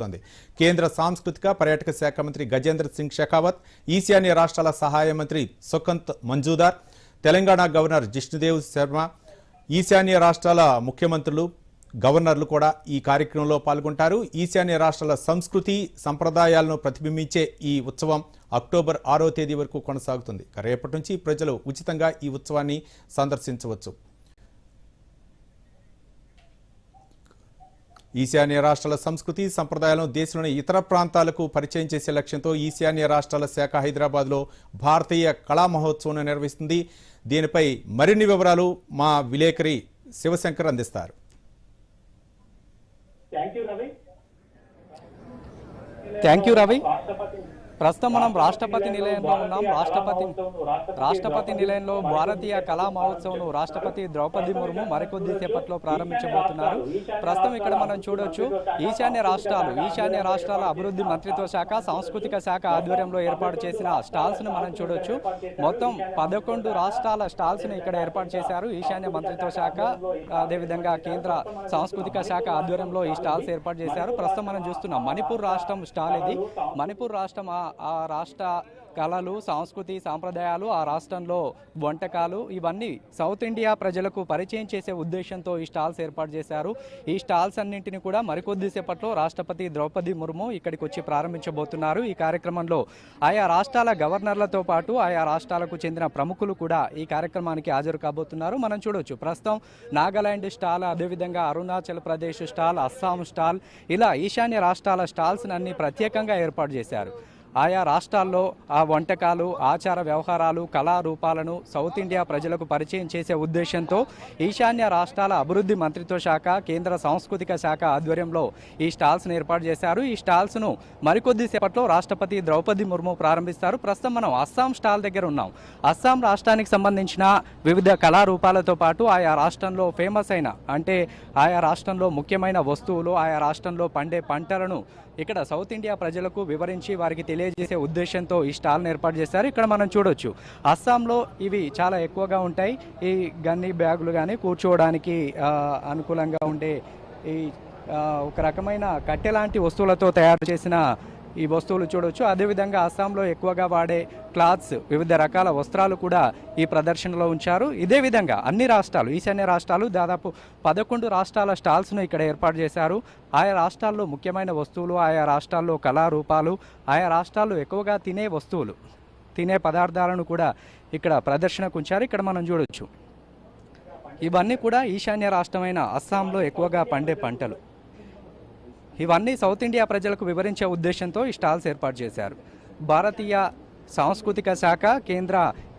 చేస్తోంది. కేంద్ర సాంస్కృతిక పర్యాటక శాఖ మంత్రి గజేంద్ర సింగ్ షెకావత్ ఈశాన్య రాష్ట్రాల సహాయ మంత్రి సుకంత్ మంజూదార్ తెలంగాణ గవర్నర్ జిష్ణుదేవ్ శర్మ ఈశాన్య రాష్ట్రాల ముఖ్యమంత్రులు గవర్నర్లు కూడా ఈ కార్యక్రమంలో పాల్గొంటారు. ఈశాన్య రాష్ట్రాల సంస్కృతి సంప్రదాయాలను ప్రతిబింబించే ఈ ఉత్సవం అక్టోబర్ ఆరో తేదీ వరకు కొనసాగుతుంది. రేపటి నుంచి ప్రజలు ఉచితంగా ఈ ఉత్సవాన్ని సందర్శించవచ్చు. ఈశాన్య రాష్ట్రాల సంస్కృతి సంప్రదాయాలను దేశంలోని ఇతర ప్రాంతాలకు పరిచయం చేసే లక్ష్యంతో ఈశాన్య రాష్ట్రాల శాఖ హైదరాబాద్లో భారతీయ కళా మహోత్సవం నిర్వహిస్తుంది. దీనిపై మరిన్ని వివరాలు మా విలేకరి శివశంకర్ అందిస్తారు. థ్యాంక్ యూ రవి ప్రస్తుతం మనం రాష్ట్రపతి నిలయంలో ఉన్నాం. రాష్ట్రపతి రాష్ట్రపతి నిలయంలో భారతీయ కళా మహోత్సవం రాష్ట్రపతి ద్రౌపది ముర్ము మరికొద్ది సేపట్లో ప్రారంభించబోతున్నారు. ప్రస్తుతం ఇక్కడ మనం చూడొచ్చు ఈశాన్య రాష్ట్రాలు. ఈశాన్య రాష్ట్రాల అభివృద్ధి మంత్రిత్వ శాఖ సాంస్కృతిక శాఖ ఆధ్వర్యంలో ఏర్పాటు చేసిన స్టాల్స్ను మనం చూడొచ్చు. మొత్తం పదకొండు రాష్ట్రాల స్టాల్స్ను ఇక్కడ ఏర్పాటు చేశారు. ఈశాన్య మంత్రిత్వ శాఖ అదేవిధంగా కేంద్ర సాంస్కృతిక శాఖ ఆధ్వర్యంలో ఈ స్టాల్స్ ఏర్పాటు చేశారు. ప్రస్తుతం మనం చూస్తున్నాం మణిపూర్ రాష్ట్రం స్టాల్ ఇది. మణిపూర్ రాష్ట్రం ఆ- రాష్ట్ర కళలు సంస్కృతి సాంప్రదాయాలు ఆ రాష్ట్రంలో వంటకాలు ఇవన్నీ సౌత్ ఇండియా ప్రజలకు పరిచయం చేసే ఉద్దేశంతో ఈ స్టాల్స్ ఏర్పాటు చేశారు. ఈ స్టాల్స్ అన్నింటినీ కూడా మరికొద్దిసేపట్లో రాష్ట్రపతి ద్రౌపది ముర్ము ఇక్కడికి వచ్చి ప్రారంభించబోతున్నారు. ఈ కార్యక్రమంలో ఆయా రాష్ట్రాల గవర్నర్లతో పాటు ఆయా రాష్ట్రాలకు చెందిన ప్రముఖులు కూడా ఈ కార్యక్రమానికి హాజరు కాబోతున్నారు. మనం చూడవచ్చు ప్రస్తుతం నాగాలాండ్ స్టాల్ అదేవిధంగా అరుణాచల్ ప్రదేశ్ స్టాల్ అస్సాం స్టాల్ ఇలా ఈశాన్య రాష్ట్రాల స్టాల్స్ అన్ని ప్రత్యేకంగా ఏర్పాటు చేశారు. ఆయా రాష్ట్రాల్లో ఆ వంటకాలు ఆచార వ్యవహారాలు కళారూపాలను సౌత్ ఇండియా ప్రజలకు పరిచయం చేసే ఉద్దేశంతో ఈశాన్య రాష్ట్రాల అభివృద్ధి మంత్రిత్వ శాఖ కేంద్ర సాంస్కృతిక శాఖ ఆధ్వర్యంలో ఈ స్టాల్స్ను ఏర్పాటు చేశారు. ఈ స్టాల్స్ను మరికొద్దిసేపట్లో రాష్ట్రపతి ద్రౌపది ముర్ము ప్రారంభిస్తారు. ప్రస్తుతం మనం అస్సాం స్టాల్ దగ్గర ఉన్నాం. అస్సాం రాష్ట్రానికి సంబంధించిన వివిధ కళారూపాలతో పాటు ఆయా రాష్ట్రంలో ఫేమస్ అయిన అంటే ఆయా రాష్ట్రంలో ముఖ్యమైన వస్తువులు ఆయా రాష్ట్రంలో పండే పంటలను ఇక్కడ సౌత్ ఇండియా ప్రజలకు వివరించి వారికి తెలియ తెలియజేసే ఉద్దేశంతో ఈ స్టాల్ను ఏర్పాటు చేశారు. ఇక్కడ మనం చూడొచ్చు అస్సాంలో ఇవి చాలా ఎక్కువగా ఉంటాయి. ఈ గన్ని బ్యాగులు కానీ కూర్చోవడానికి అనుకూలంగా ఉండే ఈ ఒక రకమైన కట్టె లాంటి వస్తువులతో తయారు చేసిన ఈ వస్తువులు చూడవచ్చు అదేవిధంగా అస్సాంలో ఎక్కువగా వాడే క్లాత్స్ వివిధ రకాల వస్త్రాలు కూడా ఈ ప్రదర్శనలో ఉంచారు. ఇదే విధంగా అన్ని రాష్ట్రాలు ఈశాన్య రాష్ట్రాలు దాదాపు పదకొండు రాష్ట్రాల స్టాల్స్ను ఇక్కడ ఏర్పాటు చేశారు. ఆయా రాష్ట్రాల్లో ముఖ్యమైన వస్తువులు ఆయా రాష్ట్రాల్లో కళారూపాలు ఆయా రాష్ట్రాల్లో ఎక్కువగా తినే వస్తువులు తినే పదార్థాలను కూడా ఇక్కడ ప్రదర్శనకు ఉంచారు. ఇక్కడ మనం చూడొచ్చు. ఇవన్నీ కూడా ఈశాన్య రాష్ట్రమైన అస్సాంలో ఎక్కువగా పండే పంటలు. ఇవన్నీ సౌత్ ఇండియా ప్రజలకు వివరించే ఉద్దేశంతో ఈ స్టాల్స్ ఏర్పాటు చేశారు. భారతీయ సాంస్కృతిక శాఖ కేంద్ర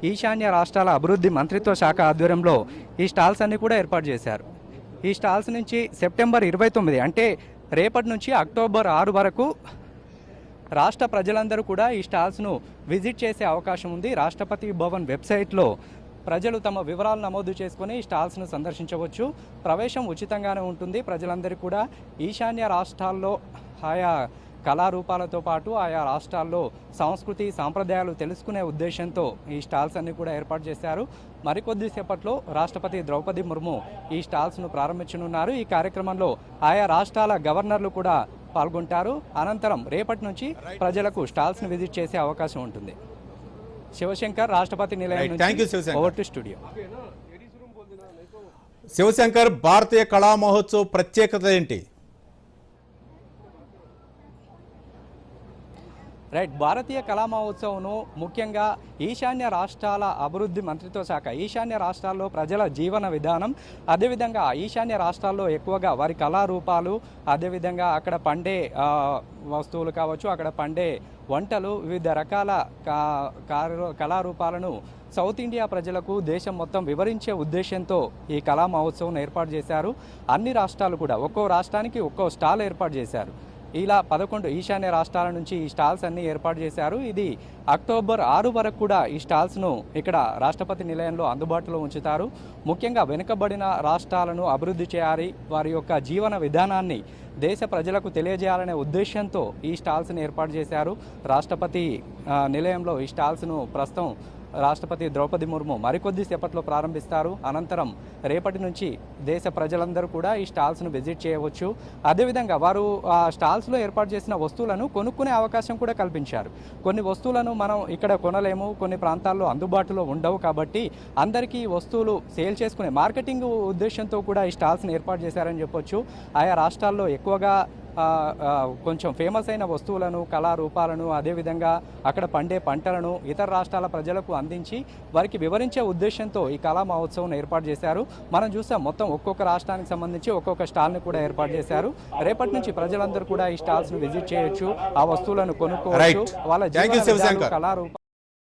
ఈశాన్య రాష్ట్రాల అభివృద్ధి మంత్రిత్వ శాఖ ఆధ్వర్యంలో ఈ స్టాల్స్ అన్ని కూడా ఏర్పాటు చేశారు. ఈ స్టాల్స్ నుంచి సెప్టెంబర్ ఇరవై తొమ్మిది అంటే రేపటి నుంచి అక్టోబర్ ఆరు వరకు రాష్ట్ర ప్రజలందరూ కూడా ఈ స్టాల్స్ను విజిట్ చేసే అవకాశం ఉంది. రాష్ట్రపతి భవన్ వెబ్సైట్లో ప్రజలు తమ వివరాలు నమోదు చేసుకుని ఈ స్టాల్స్ను సందర్శించవచ్చు. ప్రవేశం ఉచితంగానే ఉంటుంది. ప్రజలందరికీ కూడా ఈశాన్య రాష్ట్రాల్లో ఆయా కళారూపాలతో పాటు ఆయా రాష్ట్రాల్లో సంస్కృతి సాంప్రదాయాలు తెలుసుకునే ఉద్దేశంతో ఈ స్టాల్స్ అన్ని కూడా ఏర్పాటు చేశారు. మరికొద్దిసేపట్లో రాష్ట్రపతి ద్రౌపది ముర్ము ఈ స్టాల్స్ను ప్రారంభించనున్నారు. ఈ కార్యక్రమంలో ఆయా రాష్ట్రాల గవర్నర్లు కూడా పాల్గొంటారు. అనంతరం రేపటి నుంచి ప్రజలకు స్టాల్స్ను విజిట్ చేసే అవకాశం ఉంటుంది. Shivashankar Rashtrapati Nilayam. Over to studio Shivashankar Bharatiya Kala Mahotsav ప్రత్యేకత ఏంటి? రైట్ భారతీయ కళా మహోత్సవంను ముఖ్యంగా ఈశాన్య రాష్ట్రాల అభివృద్ధి మంత్రిత్వ శాఖ ఈశాన్య రాష్ట్రాల్లో ప్రజల జీవన విధానం అదేవిధంగా ఈశాన్య రాష్ట్రాల్లో ఎక్కువగా వారి కళారూపాలు అదేవిధంగా అక్కడ పండే వస్తువులు కావచ్చు అక్కడ పండే వంటలు వివిధ రకాల కా- కారు- కళారూపాలను సౌత్ ఇండియా ప్రజలకు దేశం మొత్తం వివరించే ఉద్దేశంతో ఈ కళా మహోత్సవం ఏర్పాటు చేశారు. అన్ని రాష్ట్రాలు కూడా ఒక్కో రాష్ట్రానికి ఒక్కో స్టాల్ ఏర్పాటు చేశారు. ఇలా పదకొండు ఈశాన్య రాష్ట్రాల నుంచి ఈ స్టాల్స్ అన్ని ఏర్పాటు చేశారు. ఇది అక్టోబర్ ఆరు వరకు కూడా ఈ స్టాల్స్ను ఇక్కడ రాష్ట్రపతి నిలయంలో అందుబాటులో ఉంచుతారు. ముఖ్యంగా వెనుకబడిన రాష్ట్రాలను అభివృద్ధి చేయాలి వారి యొక్క జీవన విధానాన్ని దేశ ప్రజలకు తెలియజేయాలనే ఉద్దేశంతో ఈ స్టాల్స్ని ఏర్పాటు చేశారు. రాష్ట్రపతి నిలయంలో ఈ స్టాల్స్ను ప్రస్తుతం రాష్ట్రపతి ద్రౌపది ముర్ము మరికొద్ది సేపట్లో ప్రారంభిస్తారు. అనంతరం రేపటి నుంచి దేశ ప్రజలందరూ కూడా ఈ స్టాల్స్ను విజిట్ చేయవచ్చు. అదేవిధంగా వారు ఆ స్టాల్స్లో ఏర్పాటు చేసిన వస్తువులను కొనుక్కునే అవకాశం కూడా కల్పించారు. కొన్ని వస్తువులను మనం ఇక్కడ కొనలేము. కొన్ని ప్రాంతాల్లో అందుబాటులో ఉండవు కాబట్టి అందరికీ వస్తువులు సేల్ చేసుకునే మార్కెటింగ్ ఉద్దేశంతో కూడా ఈ స్టాల్స్ని ఏర్పాటు చేశారని చెప్పొచ్చు. ఆయా రాష్ట్రాల్లో ఎక్కువగా కొంచెం ఫేమస్ అయిన వస్తువులను కళారూపాలను అదేవిధంగా అక్కడ పండే పంటలను ఇతర రాష్ట్రాల ప్రజలకు అందించి వారికి వివరించే ఉద్దేశంతో ఈ కళా మహోత్సవం ఏర్పాటు చేశారు. మనం చూసాం మొత్తం ఒక్కొక్క రాష్ట్రానికి సంబంధించి ఒక్కొక్క స్టాల్ని కూడా ఏర్పాటు చేశారు. రేపటి నుంచి ప్రజలందరూ కూడా ఈ స్టాల్స్ను విజిట్ చేయొచ్చు ఆ వస్తువులను కొనుక్కోవచ్చు. వాళ్ళ Thank